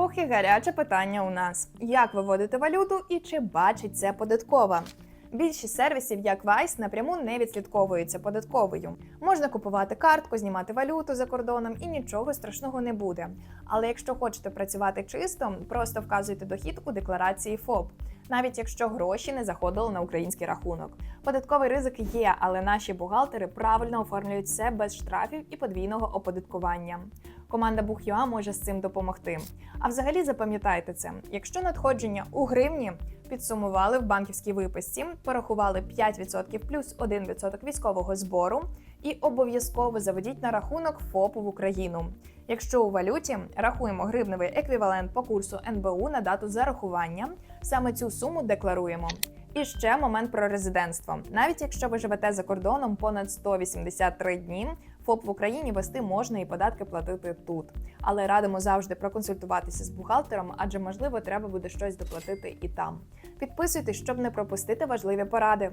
Ох і гаряче питання у нас: як виводити валюту і чи бачить це податкова? Більшість сервісів, як Vice, напряму не відслідковуються податковою. Можна купувати картку, знімати валюту за кордоном і нічого страшного не буде. Але якщо хочете працювати чисто, просто вказуйте дохід у декларації ФОП, навіть якщо гроші не заходили на український рахунок. Податковий ризик є, але наші бухгалтери правильно оформлюють все без штрафів і подвійного оподаткування. Команда Бух.ЮА може з цим допомогти. А взагалі запам'ятайте це: якщо надходження у гривні підсумували в банківській виписці, порахували 5% плюс 1% військового збору і обов'язково заведіть на рахунок ФОПу в Україну. Якщо у валюті рахуємо гривневий еквівалент по курсу НБУ на дату зарахування, саме цю суму декларуємо. І ще момент про резидентство. Навіть якщо ви живете за кордоном понад 183 дні, ФОП в Україні вести можна і податки платити тут. Але радимо завжди проконсультуватися з бухгалтером, адже можливо треба буде щось доплатити і там. Підписуйтесь, щоб не пропустити важливі поради.